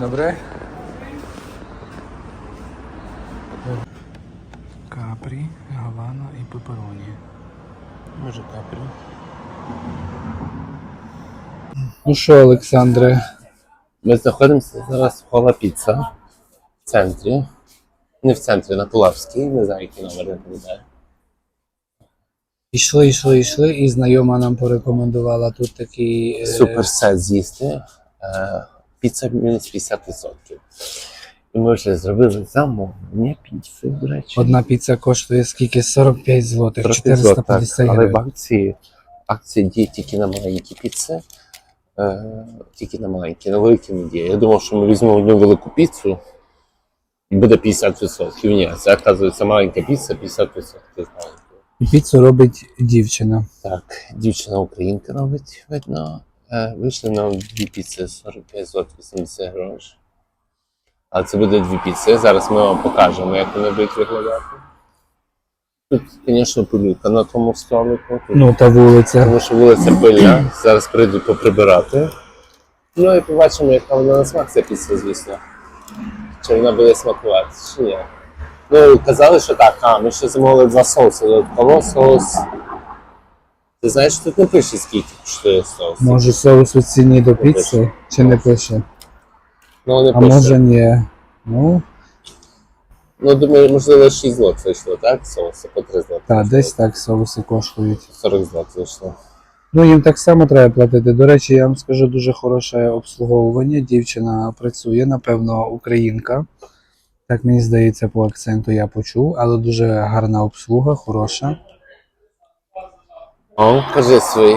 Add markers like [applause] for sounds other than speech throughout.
Добре? Капрі, Гавана і пепероні. Може капрі. Ну що, Олександре? Ми знаходимося зараз в Хола Піца в центрі. Не в центрі, на Пулавській, не знаю, який номер не пам'ятаю. Йшли, йшли, йшли, і знайома нам порекомендувала тут такий. е, Супер сет з'їсти. Піца мінус 50%. І ми вже зробили замовлення піци, до речі. Одна піца коштує скільки? 45 злотих, 45 злот, 450 так. Але в акції, акція діє тільки на маленькі піци. Е, тільки на маленькі, на великі не діє. Я думав, що ми візьмемо одну велику піцу і буде 50%. Ні, це оказується маленька піца, 50% маленькою. Піцу робить дівчина. Так, дівчина українка робить, видно. Е, Вийшли нам дві піци 45 злот 80 грошей. А це буде дві піци. Зараз ми вам покажемо, як вони будуть виглядати. Тут, звісно, пилюка на тому столику. Ну, та вулиця. Тому що вулиця пильна. Зараз прийдуть поприбирати. Ну і побачимо, яка вона на смак ця піца, звісно. Чи вона буде смакувати, чи ні. Ну, казали, що так, а, ми ще замовили два соуси. Додатково соус. Ти знаєш, тут не пише, скільки коштує соус. Може соус у ціні до піци, чи не пише? Ну, не А пише. може ні. Ну, Ну, думаю, можливо, 6 злот зайшло, так? Соуси по 3 злоти. та, десь так соуси коштують. 40 злот зайшло. Ну, їм так само треба платити. До речі, я вам скажу дуже хороше обслуговування. Дівчина працює, напевно, українка. Так мені здається, по акценту я почув, але дуже гарна обслуга, хороша. О, кажи свої.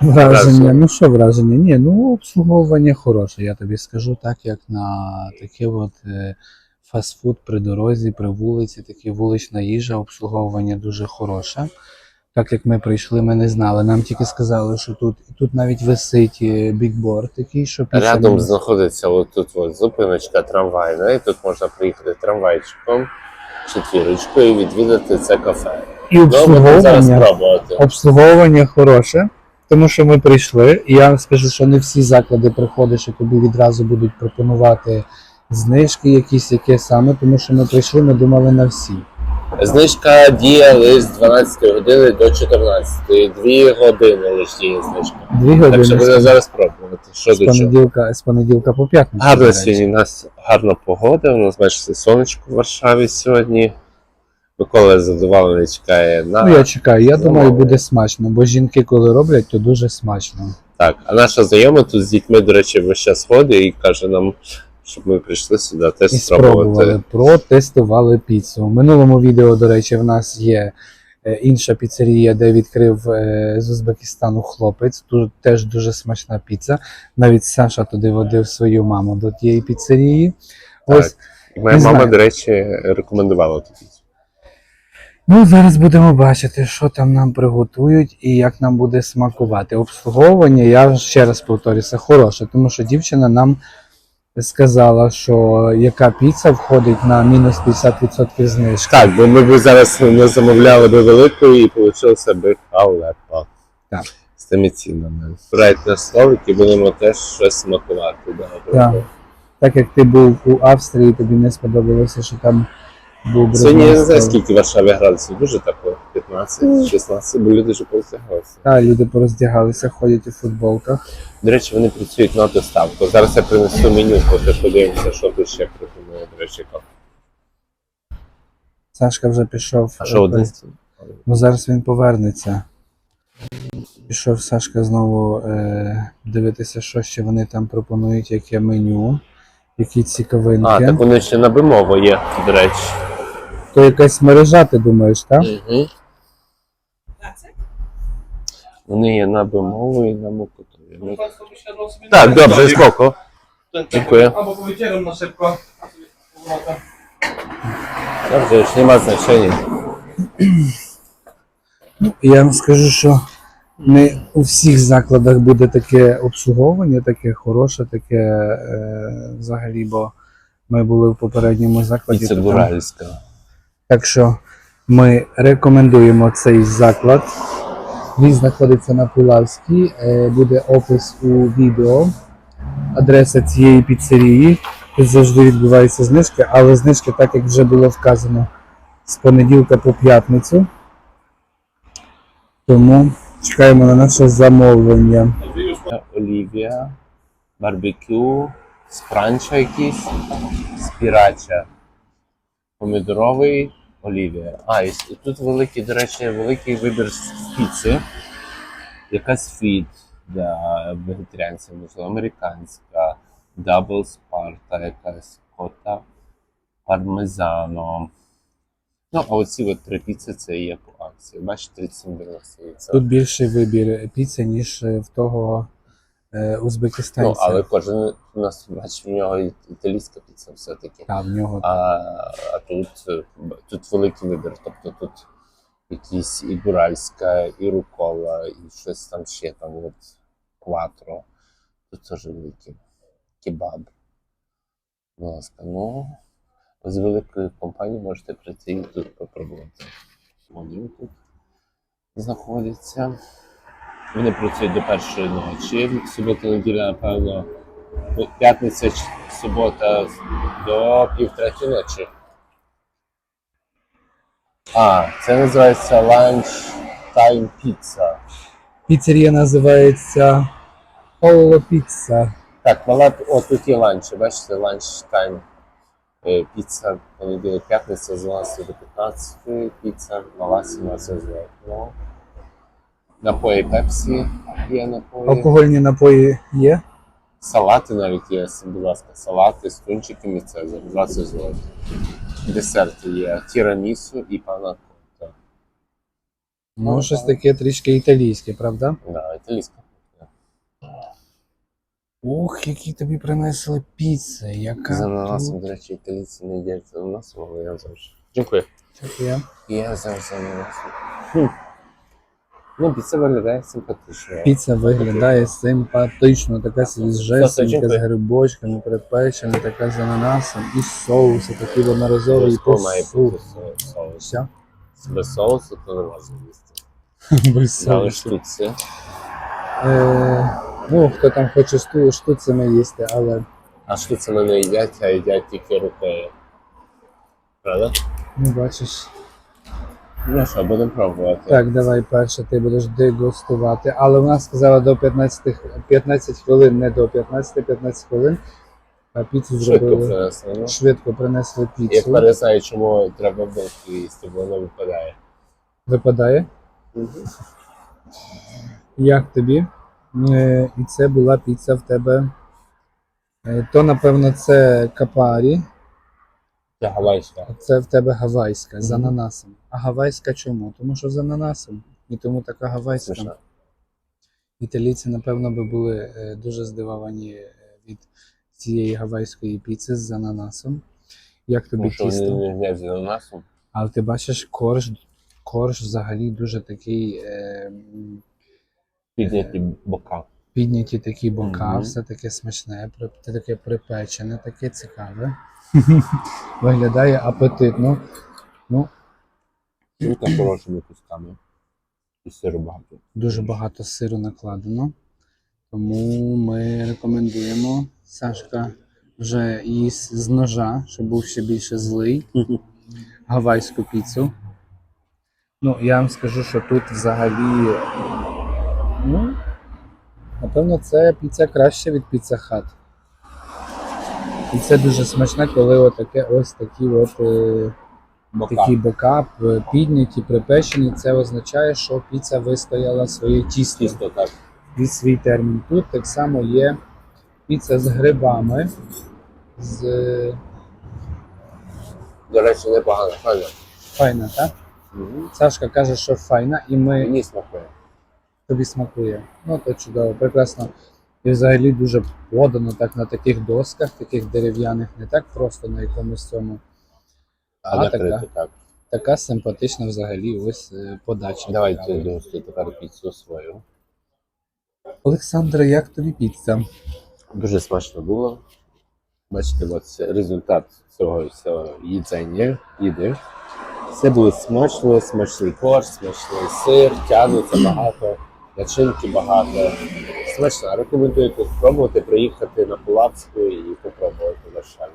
Враження. Ну що враження? Ні, ну обслуговування хороше, я тобі скажу, так як на таке от е, фастфуд при дорозі, при вулиці, такі вулична їжа, обслуговування дуже хороше. Так як ми прийшли, ми не знали. Нам тільки сказали, що тут тут навіть висить е, бікборд такий, що після Рядом знаходиться отут от зупиночка трамвайна, і тут можна приїхати трамвайчиком, четвірочкою і відвідати це кафе. І обслуговування. Обслуговування хороше, тому що ми прийшли, і я вам скажу, що не всі заклади приходиш, і тобі відразу будуть пропонувати знижки якісь, яке саме, тому що ми прийшли, ми думали на всі. Знижка діє лише з 12 години до 14. Дві години лише діє знижка. Дві Так що години будемо зараз пробувати. Що з до чого. понеділка, з понеділка по п'ятницю. до Гарно сьогодні у нас гарна погода. У нас бачите сонечко в Варшаві сьогодні. Микола задоволений чекає на Ну я чекаю, я думаю, буде смачно, бо жінки, коли роблять, то дуже смачно. так. А наша знайома тут з дітьми, до речі, весь час ходить і каже нам, щоб ми прийшли сюди теж І спробували, протестували піцу. У минулому відео, до речі, в нас є е, інша піцерія, де відкрив е, з Узбекистану хлопець. Тут теж дуже смачна піца. Навіть Саша туди водив свою маму до тієї піцерії. Так. Ось І Моя мама, знаю. до речі, рекомендувала ту піцу. Ну, зараз будемо бачити, що там нам приготують і як нам буде смакувати. Обслуговування, я ще раз повторюся, хороше, тому що дівчина нам сказала, що яка піца входить на мінус 50% знижки. Так, бо ми б зараз не замовляли би великої і вийшло би халепа. Так. З тими цінами. Збирайте на столик і будемо теж щось смакувати. Так. Так як ти був у Австрії, тобі не сподобалося, що там був Сьогодні я не знаю, скільки в Варшаві градусів, дуже тепло, 15-16, бо люди вже повзягалися. Та, люди пороздягалися, ходять у футболках. До речі, вони працюють на доставку. Зараз я принесу меню, поки подивимося, що тут ще пропонує, до речі, кафе. Сашка вже пішов. А що один? Ну зараз він повернеться. Пішов Сашка знову е, дивитися, що ще вони там пропонують, яке меню, які цікавинки. А, так вони ще на вимову є, до речі. То якась мережа, ти думаєш, так? Угу. Вони є на вимову і на мукотові. Ну, Так, добре, спoko. Dziękuję. Albo powiedziałem na szybko. Dobrze, już nie ma znaczenia. Я вам скажу, що не у всіх закладах буде таке обслуговування, таке хороше, таке е, взагалі, бо ми були в попередньому закладі. То там- буральська. Так що ми рекомендуємо цей заклад. Він знаходиться на Пулавській. Е, Буде опис у відео. адреса цієї піцерії. Тут завжди відбуваються знижки, але знижки, так як вже було вказано, з понеділка по п'ятницю. Тому чекаємо на наше замовлення. Олівія, барбекю, спранча якийсь, спірача, помідоровий, олівія. А, і тут великий, до речі, великий вибір з піци. Якась фіт для вегетаріанців, можливо, американська, дабл спарта, якась кота, пармезано. Ну, а оці от три піци це є по акції. Бачите, 37,90. Це Тут більший вибір піци, ніж в того е, Ну, але кожен у нас бачиш, в нього італійська піца все-таки. Та, в нього А, а тут, е, тут великий вибір. Тобто тут якісь і буральська, і рукола, і щось там ще там от кватро. Тут теж великий кебаб. Будь ласка, ну з великої компанії можете прийти і тут попробувати. Вони тут знаходяться. Вони працюють до першої ночі. Субота, неділя, напевно, п'ятниця, субота до півтретьої ночі. А, це називається Lunch Time Pizza. піцерія називається Оло Піца. Так, мала, о, тут є ланчі, бачите, Lunch Time е, піца, понеділок, п'ятниця з 12 до 15, піца, мала 17 з ну. Напої Пепсі є напої. Алкогольні напої є. Салати навіть є, будь ласка, салати з тунчиками, це за 20 злотих. Десерти є тірамісу і пана кота. Ну, щось таке трішки італійське, правда? Да, італійська. Ох, які тобі принесли піци, яка З ананасом, до речі, італійці не їдять з ананасом, але я завжди. Дякую. таке. Я завжди з ананасом. Ну, піца виглядає симпатично. Піца виглядає симпатично, така свіжесенька, з грибочками, припечена, така з ананасом, і соуси, такий одноразовий Обов'язково посуд. соус. Все, Без соусу то не можна їсти. без соусу. штуці. Е, ну, хто там хоче штуцями їсти, але А штуцями не їдять, а їдять тільки рукою. Правда? ну бачиш. Ну що, будемо пробувати. Так, давай перше, ти будеш дегустувати. Але вона сказала до 15, 15 хвилин, не до 15, 15 хвилин. А піцу Швидко зробили. принесли. Ну. Швидко принесли Я піцу. тепер не знаю, чому треба вдовго їсти, бо воно випадає. Випадає. Як тобі? Е, І це була піца в тебе. Е, То, напевно, це капарі, Це гавайська. це в тебе гавайська з ананасом. А гавайська чому? Тому що з ананасом. І тому така гавайська. Смішно. Італійці, напевно, би були е, дуже здивовані е, від цієї гавайської піци з ананасом. Як тобі Тому що вони тісто? не з ананасом. Але ти бачиш, корж, корж взагалі дуже такий е, Підняті бока. підняті такі бока, Мгм. все таке смачне, таке припечене, таке цікаве. [laughs] Виглядає апетитно. Ну, Тут на хорошими кусками. І сиру багато. дуже багато сиру накладено. Тому ми рекомендуємо. Сашка вже їсть з ножа, щоб був ще більше злий. [laughs] гавайську піцу. Ну, я вам скажу, що тут взагалі. Ну, напевно, це піца краще від піца хат. І це дуже смачне, коли отаке ось такі от е, Бока. такі бока п- підняті, припечені. Це означає, що піца вистояла своє тісто Тісто так. від свій термін. Тут так само є піца з грибами, з До речі, непогано, файно. файна, так? Угу. Сашка каже, що файна, і ми Мені смакує. тобі смакує. Ну, то чудово, прекрасно. І взагалі дуже подано так на таких досках, таких дерев'яних, не так просто на якомусь цьому. А, А, накрити така. так. Така симпатична взагалі ось е, подача. Давайте дегустуй тепер піцу свою. Олександра, як тобі піца? Дуже смачно було. Бачите, це результат цього всього їдзення, їди. Все було смачно, смачний корж, смачний сир, тягнеться багато, начинки багато, Смачно, рекомендую тут спробувати, приїхати на Пулавську і попробувати в Варшаві.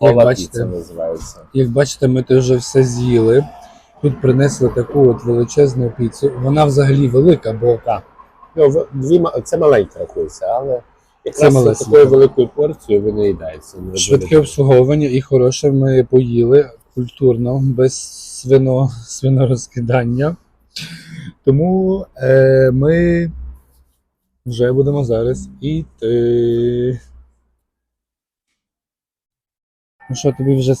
Як бачите. називається. Як бачите, ми то вже все з'їли. Тут принесли таку от величезну піцу. Вона взагалі велика, бо Так. Ну, дві, це маленька рахується, але Це якраз такою великою порцією ви не їдається. швидке обслуговування і хороше. Ми поїли культурно, без свино, свинорозкидання. Тому е, ми вже будемо зараз іти. Ну що, тобі вже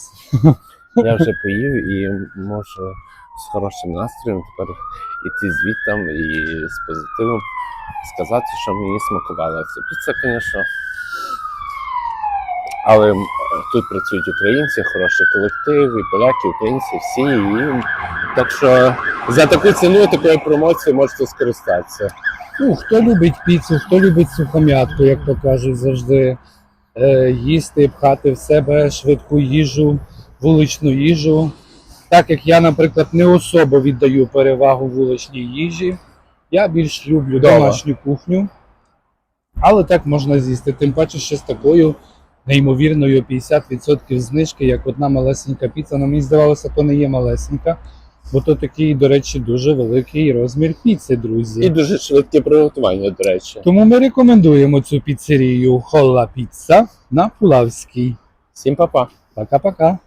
[laughs] Я вже поїв і можу з хорошим настроєм тепер іти звідтам і з позитивом сказати, що мені смакувала ця піца, звісно. Але тут працюють українці, хороший колектив, і поляки, українці, всі. І... Так що за таку ціну, такою промоцією можете скористатися. Ну, хто любить піцу, хто любить сухом'ятку, як то кажуть, завжди е, їсти, пхати в себе швидку їжу, вуличну їжу. Так як я, наприклад, не особо віддаю перевагу вуличній їжі, я більш люблю Дома. домашню кухню. Але так можна з'їсти. Тим паче ще з такою неймовірною 50% знижки, як одна малесенька піца. Ну, мені здавалося, то не є малесенька, бо то такий, до речі, дуже великий розмір піци, друзі. І дуже швидке приготування, до речі. Тому ми рекомендуємо цю піцерію Холла Піца на Пулавській. Всім па-па! Пока-пока.